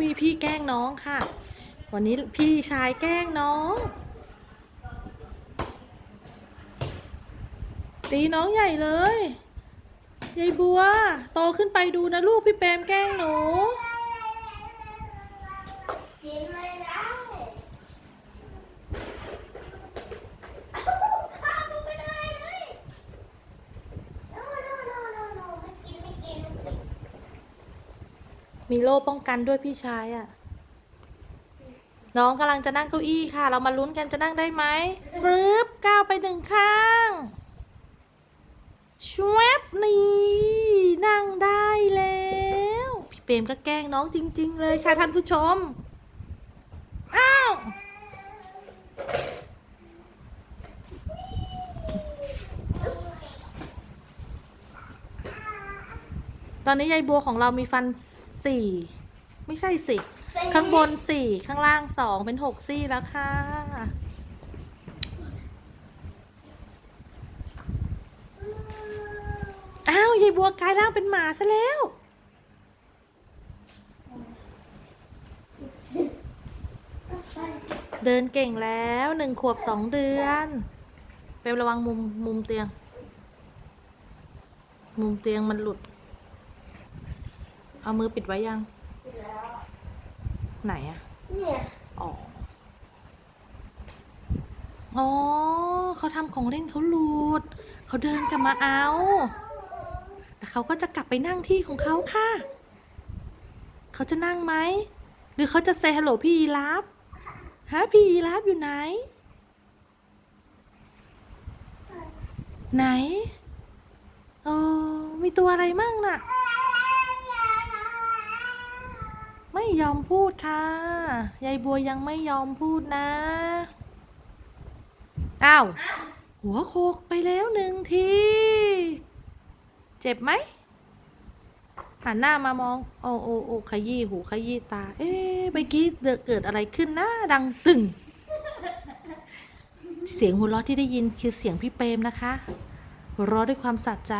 มีพี่แกล้งน้องค่ะ วันนี้พี่ชายแกล้งน้อง ตีน้องใหญ่เลยยายบัว โตขึ้นไปดูนะลูกพี่เปมแกล้งหนู กินไม่ได้ข้าวก็ไม่ได้เลยโนโนโนโนโนไม่กินไม่กินไม่กิน มีโล่ป้องกันด้วยพี่ชายอะ่ะ น้องกำลังจะนั่งเก้าอี้ค่ะ เรามาลุ้นกันจะนั่งได้ไหมฟรึบก้าวไปหนึ่งข้างชวบนี่นั่งได้แล้ว พี่เปรมก็แกล้งน้องจริง ๆ เลยค่ะท่านผู้ชม อ้าวตอนนี้ยายบัวของเรามีฟัน สี่ไม่ใช่สิ ข้างบนสี่ข้างล่างสองเป็นหกซี่แล้วค่ะ อ้าวยายบัวกลายร่างเป็นหมาซะแล้ว เดินเก่งแล้วหนึ่งขวบสองเดือนเปมระวังมุมมุมเตียง มุมเตียงมันหลุด เอามือปิดไว้ยังแล้วไหนอะเนี่ยอ๋ออ๋อเขาทำของเล่นเขาหลุด เขาเดินกลับมาเอาแล้วเขาก็จะกลับไปนั่งที่ของเขาค่ะ เขาจะนั่งไหม หรือเขาจะเซฮัลโหลพี่ยีราฟฮะพี่ยีราฟอยู่ไหน ไหนโอ้มีตัวอะไรมั่งน่ะ ไม่ยอมพูดค่ะ ยายบัวยังไม่ยอมพูดนะ อ้าว หัวโคกไปแล้วหนึ่งที เจ็บไหมหันหน้ามามอง โอ้โอ้โอ้ขยี้หูขยี้ตา เอ๊ะเมื่อกี้เกิดอะไรขึ้นนะ ดังตึงเสียงหัวเราะที่ได้ยินคือเสียงพี่เปรมนะคะหัวเราะด้วยความสะใจ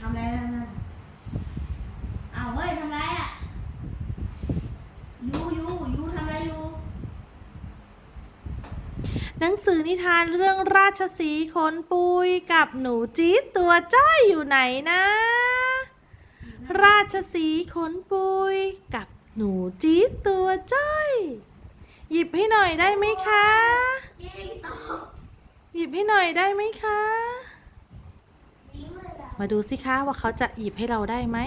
ทำอะไรนะอ้าวเฮ้ยทำไรอะยูยูยูทำอะไรยู หนั งสือนิทานเรื่องราชสีห์ขนปุยกับหนูจี๊ดตัวจ้อยอยู่ไหนนะ ราชสีขนปุยกับหนูจี๊ดตัวจ้อย หยิบให้หน่อยได้ไหมคะหยิบให้หน่อยได้ไหมคะ มาดูสิคะว่าเขาจะหยิบให้เราได้ไหม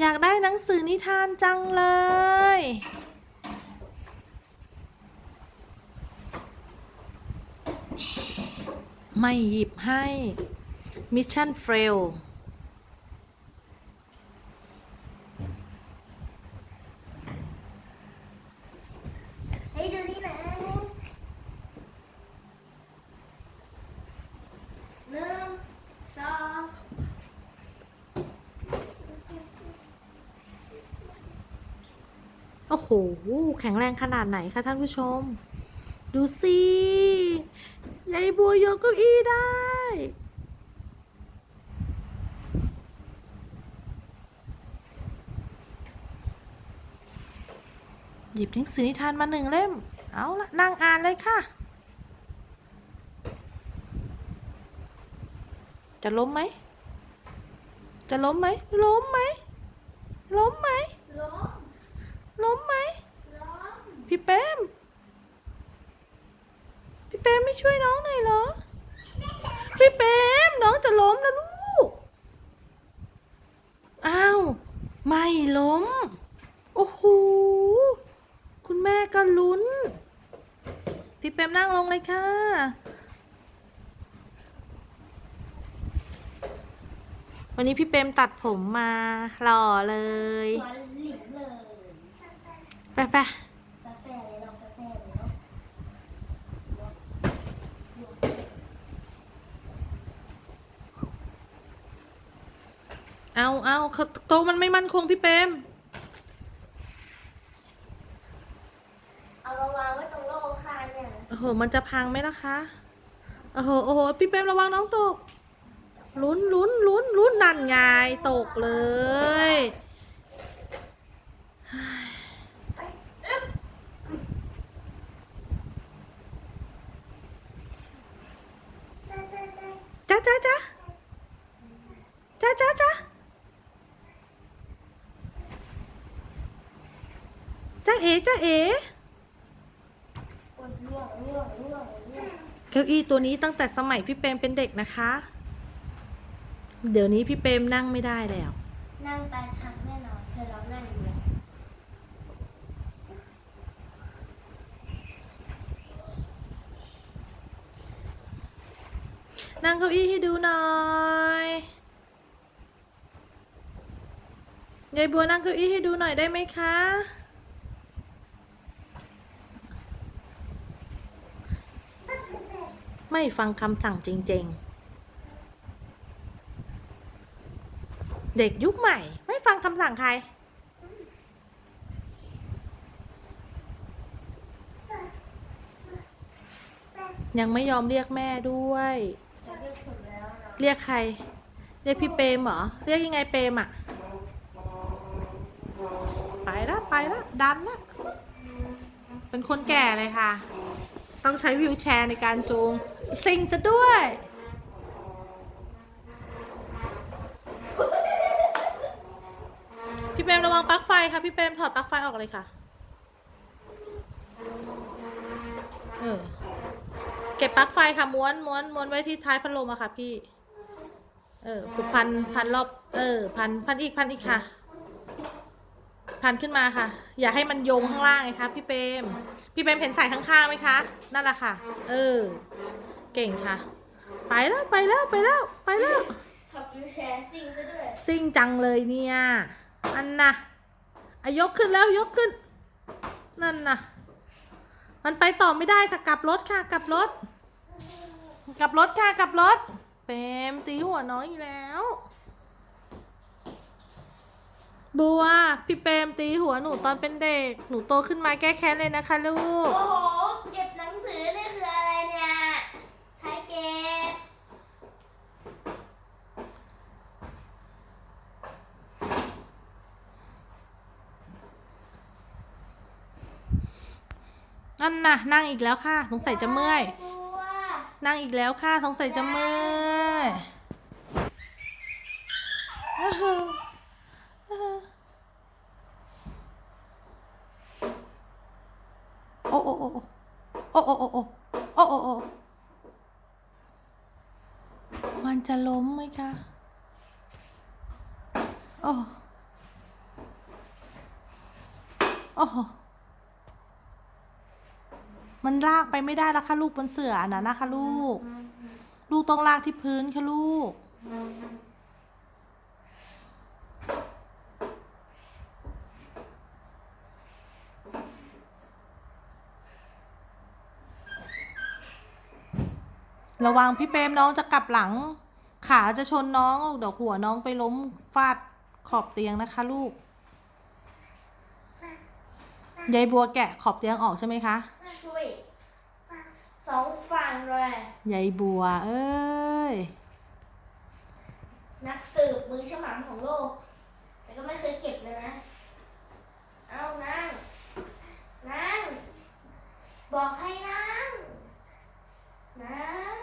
อยากได้หนังสือนิทานจังเลย ไม่หยิบให้มิชชั่นเฟลเฮ้ยดูนี่นะหนึ่งสองโอ้โห แข็งแรงขนาดไหนคะท่านผู้ชม ดูสิ ยายบัวยกเก้าอี้ได้ หยิบหนังสือนิทานมาหนึ่งเล่ม เอาละนั่งอ่านเลยค่ะ จะล้มไหม จะล้มไหม ล้มไหม ล้มไหม ล้ม ล้มไหมล้มพี่เป้มพี่ เป้มไม่ช่วยน้องหน่อยเหรอพี่เป้มน้องจะล้มแล้วลูก อ้าว ไม่ล้ม โอ้โห คุณแม่ก็ลุ้น พี่เป้มนั่งลงเลยค่ะ วันนี้พี่เปมตัดผมมาหล่อเลย ไปไป แฟร์เลยลองแฟร์เลยเนาะ เอาเอาเขาโตะมันไม่มั่นคงพี่เปรมเอามาวางไว้ตรงโลกคานเนี่ยโอ้โห มันจะพังไหมล่ะคะ โอ้โห โอ้โห พี่เปรมระวังน้องตก ลุ้นลุ้นลุ้นลุ้นนั่นไงตกเลย จ้าจ้าจ้าจ้าจ้าจ้าจ้าเอ๋จ้าเอ๋ปวดร่วงร่วงร่วงร่วงเก้าอี้ตัวนี้ตั้งแต่สมัยพี่เปรมเป็นเด็กนะคะ เดี๋ยวนี้พี่เปรมนั่งไม่ได้แล้ว นั่งไปทักแน่นอนเธอร้องนั่งอยู่แล้วนั่งเก้าอี้ให้ดูหน่อยยายบัวนั่งเก้าอี้ให้ดูหน่อยได้ไหมคะ ไม่ฟังคำสั่งจริง ๆ เด็กยุคใหม่ ไม่ฟังคำสั่งใคร ยังไม่ยอมเรียกแม่ด้วย เรียกใคร เรียกพี่เปรมเหรอ เรียกยังไงเปรมอะไปล้วไปล้วดันล้วเป็นคนแก่เลยค่ะ ต้องใช้วิวแชร์ในการจูง ซิงซะด้วย พี่เปรมระวังปลั๊กไฟค่ะ พี่เปรมถอดปลั๊กไฟออกเลยค่ะ เออ เก็บปลั๊กไฟค่ะ ม้วนม้วนม้วนไว้ที่ท้ายพัดลมอะค่ะ พี่ เออผูกพันพันรอบ เออ พันพันอีกพันอีกค่ะ พันขึ้นมาค่ะ อย่าให้มันโยงข้างล่างไงคะพี่เปรมพี่เปมเห็นสายข้างๆไหมคะ นั่นแหละค่ะ เออ เก่งค่ะ ไปแล้วไปแล้วไปแล้วไปแล้วขับวิวแชร์ซิ่งซะด้วยซิ่งจังเลยเนี่ย อันน่ะอายกขึ้นแล้วยกขึ้น นั่นน่ะ มันไปต่อไม่ได้ค่ะกลับรถค่ะกลับรถ กลับรถค่ะกลับรถเปรมตีหัวน้อยอีกแล้ว บัวพี่เปรมตีหัวหนูตอนเป็นเด็ก หนูโตขึ้นมาแก้แค้นเลยนะคะลูก โอ้โห เก็บหนังสือนี่คืออะไรเนี่ย ใครเก็บ นั่นน่ะ นั่งอีกแล้วค่ะ สงสัยจะเมื่อย นั่งอีกแล้วค่ะ สงสัยจะเมื่อยโอ้โอ้โอ้โอ้โอ้โอ้โอ้โอ้โอ้โอ้มันจะล้มไหมคะโอ้โอ้โห มันลากไปไม่ได้แล้วค่ะลูกบนเสื่ออันนั้นนะคะลูก ลูกต้องลากที่พื้นค่ะลูก ระวังพี่เปรมน้องจะกลับหลัง ขาจะชนน้องเดี๋ยวหัวน้องไปล้มฟาดขอบเตียงนะคะลูกยายบัวแกะขอบเตียงออกใช่ไหมคะ ฝั่งเลยยายบัว เอ้ย นักสืบมือฉมังของโลก แต่ก็ไม่เคยเก็บเลยนะ เอานั่ง นั่ง บอกให้นั่ง นั่ง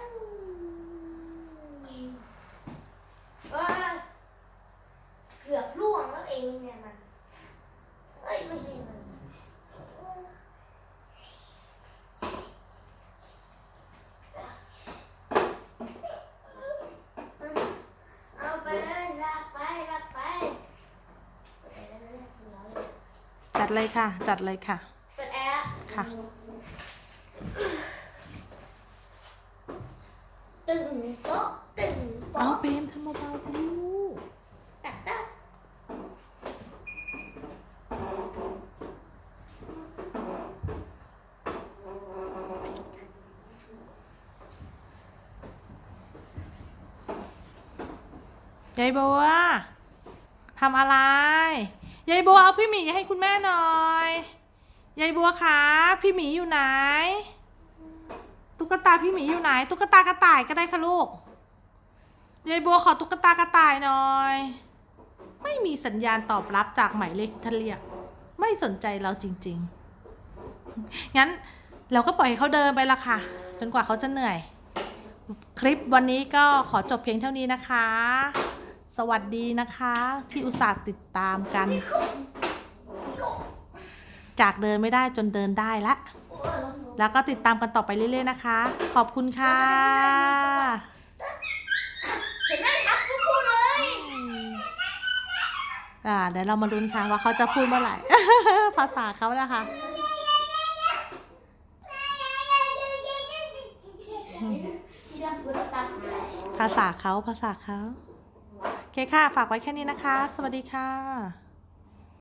เอ้ยเกือบล่วงแล้วเองเนี่ยมัน เอ้ยไม่ใช่มัน เอาไปเลยลากไปลากไป จัด เลยค่ะ จัดเลยค่ะ เปิดแอร์ค่ะตึงโต๊ะตึงเอาโต๊ะเปรมทำเบาๆสิลูกตัดตัดยายบัวทำอะไร ยายบัวเอาพี่หมีให้คุณแม่หน่อย ยายบัวคะพี่หมีอยู่ไหน ตุ๊กตาพี่หมีอยู่ไหน ตุ๊กตากระต่ายก็ได้ค่ะลูก ยายบัวขอตุ๊กตากระต่ายหน่อย ไม่มีสัญญาณตอบรับจากหมายเลขที่ท่านเรียก ไม่สนใจเราจริง ๆ งั้นเราก็ปล่อยให้เขาเดินไปละค่ะ จนกว่าเขาจะเหนื่อย คลิปวันนี้ก็ขอจบเพียงเท่านี้นะคะ สวัสดีนะคะที่อุตส่าห์ติดตามกัน จากเดินไม่ได้จนเดินได้ละโอ้ยลงแล้วก็ติดตามกันต่อไปเรื่อยๆนะคะ ขอบคุณค่ะ เห็นไหมครับทุกคนเลย อ่าเดี๋ยวเรามาลุ้นค่ะว่าเขาจะพูดเมื่อไหร่ ภาษาเขานะคะที่ดับเบิลตัดเลยภาษาเขาภาษาเขาโอ เคค่ะ ฝากไว้แค่นี้นะคะ สวัสดีค่ะ